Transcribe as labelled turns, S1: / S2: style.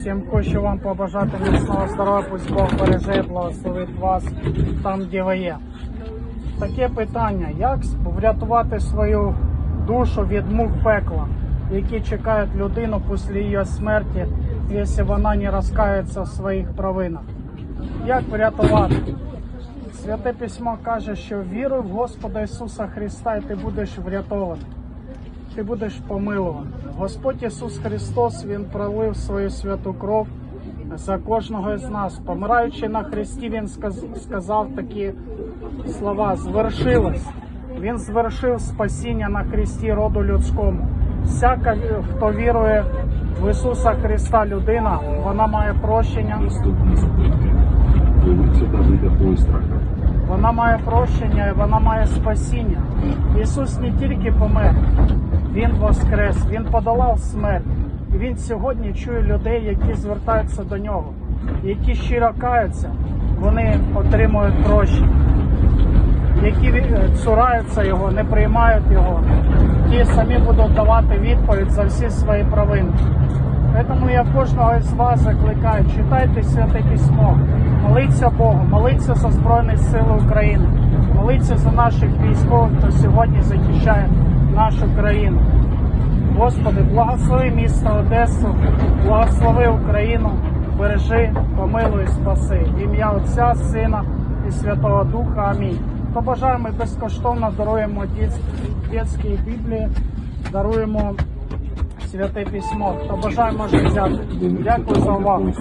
S1: Всім хочу вам побажати міцного здоров'я, пусть Бог береже благословить вас там, де ви є. Таке питання: як врятувати свою душу від мук пекла, які чекають людину після її смерті, якщо вона не розкається в своїх провинах? Як врятувати? Святе письмо каже, що віруй в Господа Ісуса Христа, і ти будеш врятований ти будеш помилуваний. Господь Ісус Христос Він пролив свою святу кров за кожного з нас. Помираючи на Христі, Він сказав такі слова: звершилось. Він звершив спасіння на Христі роду людському. Всяка, хто вірує в Ісуса Христа, людина, вона має прощення. Вона має прощення і вона має спасіння. Ісус не тільки помер, Він воскрес, Він подолав смерть. І Він сьогодні чує людей, які звертаються до нього, які щиро каються, вони отримують прощення. Які цураються його, не приймають його, ті самі будуть давати відповідь за всі свої провини. Тому я кожного з вас закликаю, читайте святе письмо, моліться Богу, моліться за Збройні Сили України, моліться за наших військових, хто сьогодні захищає нашу країну. Господи, благослови місто Одесу, благослови Україну, бережи, помилуй, спаси. Ім'я Отця, Сина і Святого Духа. Амінь. То бажаємо ми безкоштовно даруємо дітські Біблії, даруємо святе письмо. То бажаємо може взяти. Дякую за увагу.